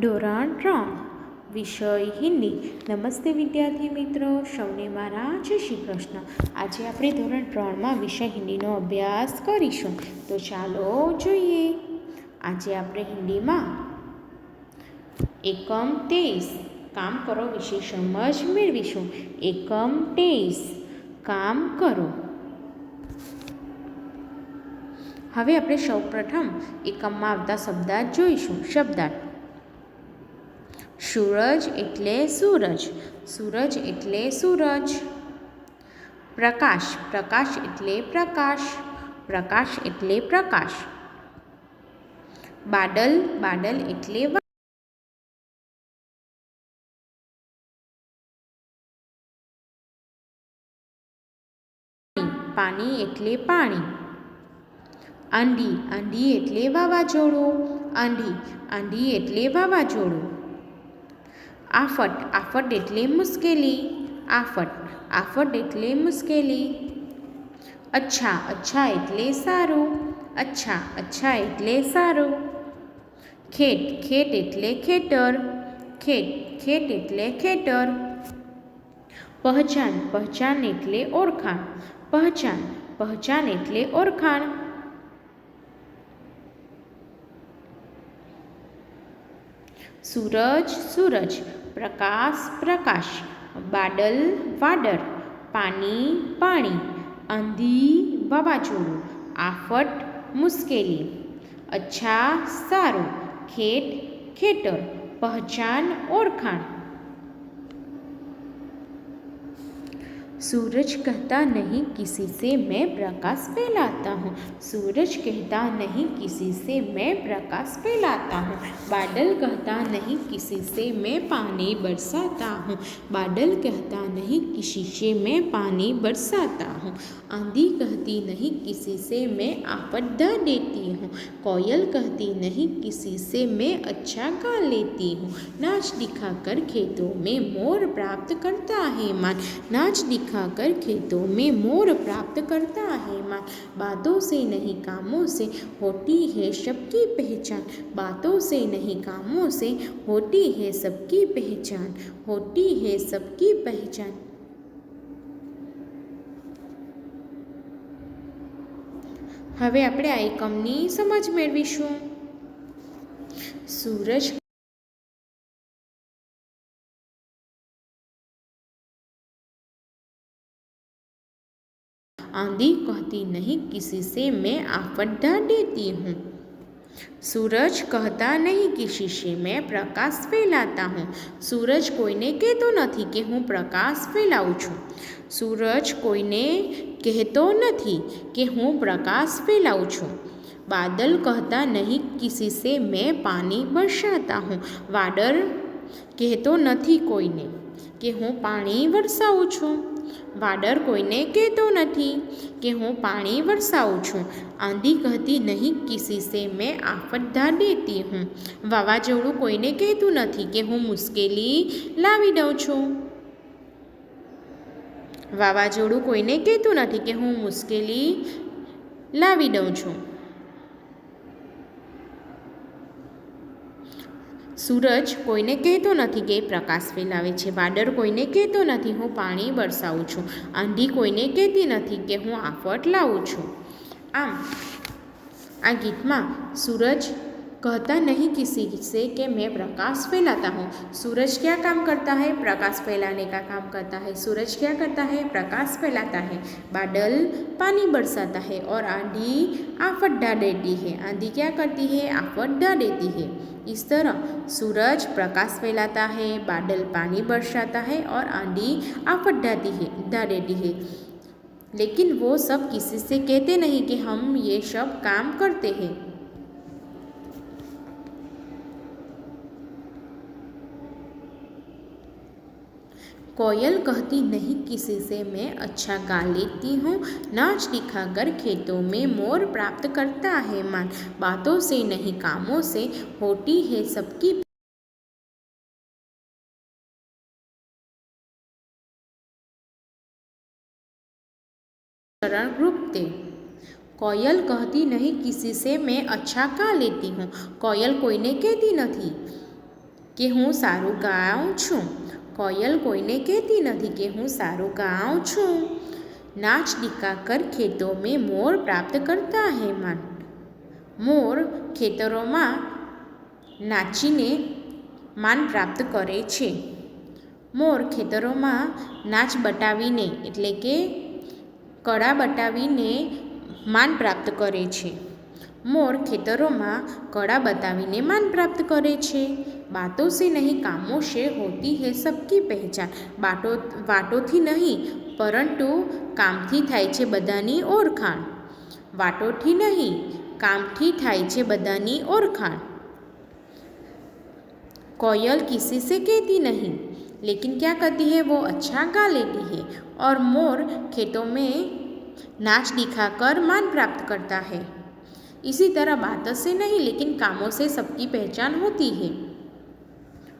ધોરણ ત્રણ. વિષય હિન્દી. નમસ્તે વિદ્યાર્થી મિત્રો, સૌને મારા જય શ્રી કૃષ્ણ. આજે આપણે ધોરણ ત્રણમાં વિષય હિન્દીનો અભ્યાસ કરીશું. તો ચાલો જોઈએ. આજે આપણે હિન્દીમાં એકમ તેઈસ. કામ કરો વિશે સમજ મેળવીશું. એકમ તેઈસ. કામ કરો. હવે આપણે સૌપ્રથમ એકમમાં આવતા શબ્દાર્થ જોઈશું. શબ્દાર્થ. સૂરજ એટલે સૂરજ સૂરજ એટલે સૂરજ પ્રકાશ પ્રકાશ એટલે પ્રકાશ પ્રકાશ એટલે પ્રકાશ બાદલ બાદલ એટલે વા- પાણી એટલે પાણી આંધી આંધી એટલે વાવાઝોડું આંધી આંધી એટલે વાવાઝોડું આફત આફત એટલે મુશ્કેલી આફત આફત એટલે મુશ્કેલી અચ્છા અચ્છા એટલે સારું અચ્છા અચ્છા એટલે સારું ખેત ખેત એટલે ખેતર ખેત ખેત એટલે ખેતર પહેચાન પહેચાન એટલે ઓળખાણ પહેચાન પહેચાન એટલે ઓળખાણ સૂરજ સૂરજ પ્રકાશ પ્રકાશ, બાદલ વાદળ, પાણી પાણી આંધી વાવાઝોડું, આફત મુશ્કેલી, અચ્છા સારું, ખેત ખેતર, પહેચાન ઓળખાણ सूरज कहता नहीं किसी से मैं प्रकाश फैलाता हूँ। सूरज कहता नहीं किसी से मैं प्रकाश फैलाता हूँ। बादल कहता नहीं किसी से मैं पानी बरसाता हूँ। बादल कहता नहीं किसी से मैं पानी बरसाता हूँ। आंधी कहती नहीं किसी से मैं ढा देती हूँ। कोयल कहती नहीं किसी से मैं अच्छा गा लेती हूँ। नाच दिखाकर खेतों में मोर प्राप्त करता है मान। नाच दिखाकर खेतों में मोर प्राप्त करता है मान बातों से नहीं कामों से होती है सबकी पहचान बातों से नहीं कामों से होती है सबकी पहचान होती है सबकी पहचान હવે આપણે આ એકમની સમજ મેળવીશું સૂરજ आंधी कहती नहीं किसी से मैं आफत ढा देती हूँ સૂરજ કહેતા નહીં કિસી से मैं પ્રકાશ ફેલાતા હું સૂરજ કોઈને કહેતો નથી કે હું પ્રકાશ ફેલાવું છું સૂરજ કોઈને કહેતો નથી કે હું પ્રકાશ ફેલાવું છું બાદલ કહેતા નહીં કિસી से मैं પાણી બરસાતા હું વાદળ કહેતો નથી કોઈને કે હું પાણી વરસાવું છું વાદળ કોઈને કહેતો નથી કે હું પાણી વરસાવું છું. આંધી કહેતી નહીં કિસી સે મેં આફત ઢા દેતી હું. વાવાઝોડું કોઈને કહેતું નથી કે હું મુશ્કેલી લાવી દઉં છું. વાવાઝોડું કોઈને કહેતું નથી કે હું મુશ્કેલી લાવી દઉં છું. સૂરજ કોઈને કહેતો નથી કે પ્રકાશ ફેલાવે છે, વાદળ કોઈને કહેતો નથી, હું પાણી વરસાવું છું, આંધી કોઈને કહેતી નથી કે હું આફટ લાવું છું. આમ, આ ગીતમાં સૂરજ कहता नहीं किसी से कि मैं प्रकाश फैलाता हूँ। सूरज क्या काम करता है? प्रकाश फैलाने का काम करता है। सूरज क्या करता है? प्रकाश फैलाता है। बादल पानी बरसाता है और आंधी आफत डा देती है। आंधी क्या करती है? आफत डा देती है। इस तरह सूरज प्रकाश फैलाता है, बादल पानी बरसाता है और आंधी आफत डाती है डा देती है। लेकिन वो सब किसी से कहते नहीं कि हम ये सब काम करते हैं। कोयल कहती नहीं किसी से मैं अच्छा गा लेती हूँ नाच दिखाकर खेतों में मोर प्राप्त करता है मान बातों से नहीं कामों से होती है सबकी चरण ग्रुप ते કોયલ કહેતી નહીં કિસી સે મેં અચ્છા કા લેતી હું કોયલ કોઈને કહેતી નથી કે હું સારું ગાઉં છું કોયલ કોઈને કહેતી નથી કે હું સારું ગાઉં છું. નાચ દીકા કર ખેતો મેં મોર પ્રાપ્ત કરતા હે હેમાન મોર ખેતરોમાં નાચીને માન પ્રાપ્ત કરે છે. મોર ખેતરોમાં નાચ બટાવીને એટલે કે કળા બટાવીને માન પ્રાપ્ત કરે છે. મોર ખેતરોમાં કળા બતાવીને માન પ્રાપ્ત કરે છે બાતો સે નહીં કામો સે હોતી હૈ સબકી પહેચાન બાટો વાટોથી નહીં પરંતુ કામથી થાય છે બધાની ઓળખાણ વાટોથી નહીં કામથી થાય છે બધાની ઓળખાણ कोयल किसी से कहती नहीं लेकिन क्या करती है वो अच्छा गा लेती है और मोर खेतों में नाच दिखाकर मान प्राप्त करता है इसी तरह बातों से नहीं, लेकिन कामों से सबकी पहचान होती है।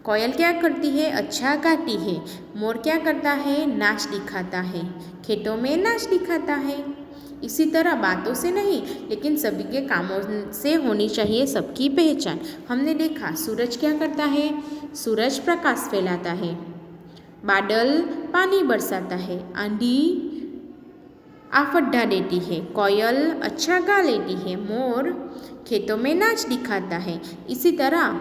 कोयल क्या करती है? अच्छा गाती है। मोर क्या करता है? नाच दिखाता है। खेतों में नाच दिखाता है। इसी तरह बातों से नहीं, लेकिन सभी के कामों से होनी चाहिए सबकी पहचान। हमने देखा, सूरज क्या करता है? सूरज प्रकाश फैलाता है। बादल पानी बरसाता है। आंधी आफड्डा देती है, कोयल अच्छा गा लेती है, मोर खेतों में नाच दिखाता है। इसी तरह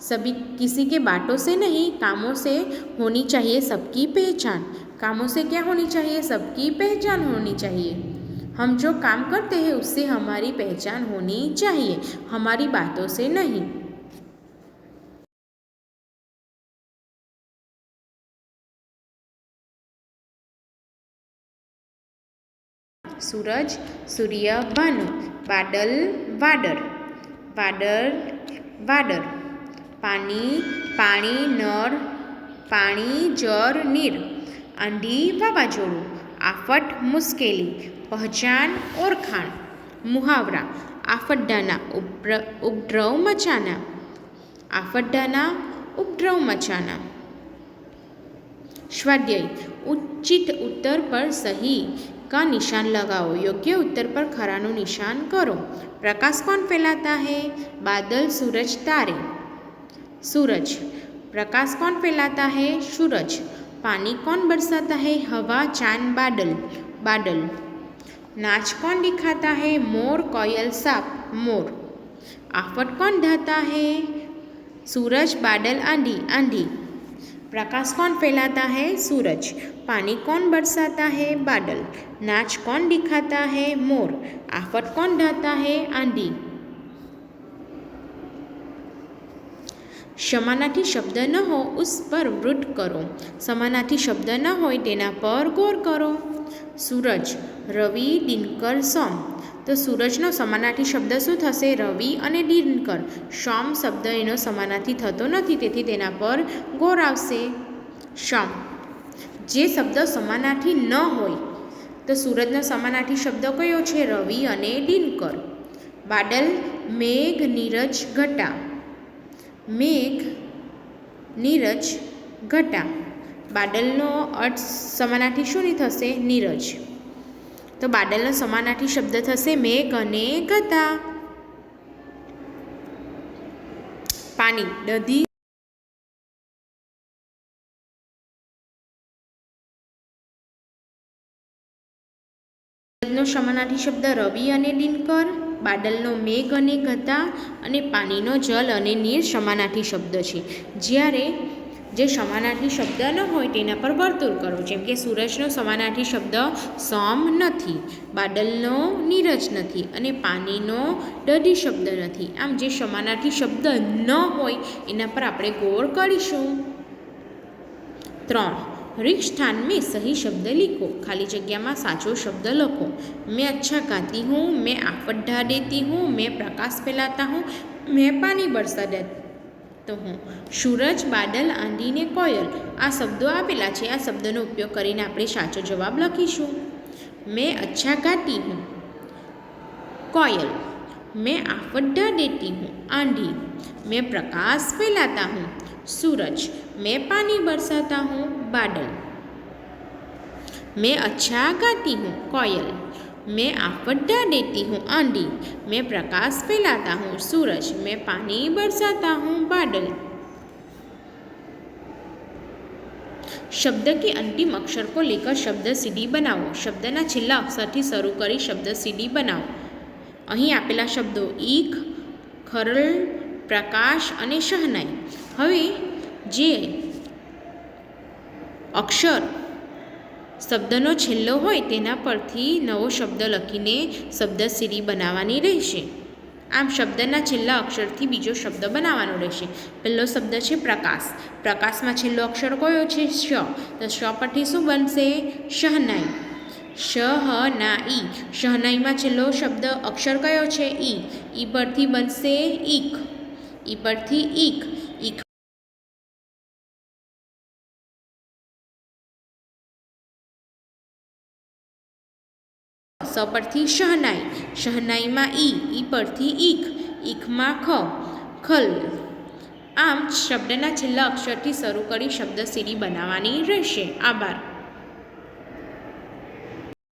सभी किसी के बातों से नहीं, कामों से होनी चाहिए सबकी पहचान। कामों से क्या होनी चाहिए? सबकी पहचान होनी चाहिए। हम जो काम करते हैं, उससे हमारी पहचान होनी चाहिए। हमारी बातों से नहीं। सूरज, सूर्य भानु बादल, वादर वादर वादर, पानी पानी नर पानी जर, नीर आंधी वावाजोड़ू आफत मुश्किली पहचान, ओरखाण, मुहावरा आफड्डा उपद्रव मचाना आफड्डा उपद्रव मचाना। स्वाध्याय, उचित उत्तर पर सही। का निशान लगाओ। योग्य उत्तर पर खराનું निशान करो। प्रकाश कौन फैलाता है? बादल, सूरज, तारे। सूरज। प्रकाश कौन फैलाता है? सूरज। पानी कौन बरसाता है? हवा, चाँद, बादल। बादल। नाच कौन दिखाता है? मोर, कोयल, साप, मोर। आफत कौन ढाता है? सूरज, बादल, आंधी। आंधी। प्रकाश कौन फैलाता है सूरज पानी कौन बरसाता है बादल नाच कौन दिखाता है मोर आफत कौन ढाता है आंधी સમાનાથી શબ્દ ન હો ઉસ પર વૃદ્ધ કરો સમાનાથી શબ્દ ન હોય તેના પર ગોર કરો સૂરજ રવિ દિનકર સોમ તો સૂરજનો સમાનાર્થી શબ્દ શું થશે? રવિ અને દિનકર. શમ શબ્દ એનો સમાનાર્થી થતો નથી, તેથી તેના પર ગોર આવશે. શમ જે શબ્દ સમાનાર્થી ન હોય, તો સૂરજનો સમાનાર્થી શબ્દ કયો છે? રવિ અને દિનકર. બાદલ મેઘ, નીરજ, ઘટા. મેઘ, નીરજ, ઘટા. બાદલનો અર્થ સમાનાર્થી શું થશે? નીરજ. તો બાદલનો સમાનાર્થી શબ્દ થશે મેઘ અને ગતા પાણી દધી નો સમાનાર્થી શબ્દ રવિ અને દિનકર બાદલનો મેઘ અને ગતા અને પાણીનો જલ અને નીર સમાનાર્થી શબ્દ છે જ્યારે જે સમાનાર્થી શબ્દ ન હોય તેના પર વર્તુળ કરો. જેમ કે સૂરજનો સમાનાર્થી શબ્દ સોમ નથી, બાદલનો નીરજ નથી અને પાણીનો ડઢી શબ્દ નથી. આમ જે સમાનાર્થી શબ્દ ન હોય એના પર આપણે ગોળ કરીશું. ત્રણ, રિક્ષ સ્થાન મેં સહી શબ્દ લીખો. ખાલી જગ્યામાં સાચો શબ્દ લખો. મેં અચ્છા ગાતી હું, મેં આફત ઢા દેતી હું, મેં પ્રકાશ ફેલાતા હું, મેં પાણી બરસા દેતી દેતો હું સૂરજ બાદલ આંધી ને કોયલ આ શબ્દો આપેલા છે આ શબ્દનો ઉપયોગ કરીને આપણે સાચો જવાબ લખીશું મેં અચ્છા ગાતી હું કોયલ मैं आफत ढा देती हूँ आंधी मैं प्रकाश फैलाता हूँ सूरज मैं पानी बरसाता हूँ बादल मैं अच्छा गाती हूँ कोयल मैं आफत ढा देती हूँ आंधी मैं प्रकाश फैलाता हूँ सूरज मैं पानी बरसाता हूँ बादल शब्द के अंतिम अक्षर को लेकर શબ્દ સીડી બનાવો શબ્દના છેલ્લા અક્ષરથી શરૂ કરી શબ્દ સીડી બનાવો અહીં આપેલા શબ્દો ઈખ ખરલ પ્રકાશ અને શહનાઈ હવે જે અક્ષર શબ્દનો છેલ્લો હોય તેના પરથી નવો શબ્દ લખીને શબ્દ સીડી બનાવવાની રહેશે. આમ શબ્દના છેલ્લા અક્ષરથી બીજો શબ્દ બનાવવાનો રહેશે. પહેલો શબ્દ છે પ્રકાશ. પ્રકાશમાં છેલ્લો અક્ષર કયો છે? શ. તો શ પરથી શું બનશે? શહનાઈ. શહનાઈ. શહનાઈમાં છેલ્લો શબ્દ અક્ષર કયો છે? ઈ. ઈ પરથી બનશે ઈક ઈ પરથી ઈક સ પરથી શહનાઈ, શહનાઈમાં ઈ ઈ પરથી ઈખ, ઈખમાં ખ, ખલ. આમ શબ્દના છેલ્લા અક્ષરથી શરૂ કરી શબ્દ સીડી બનાવવાની રહેશે. આભાર.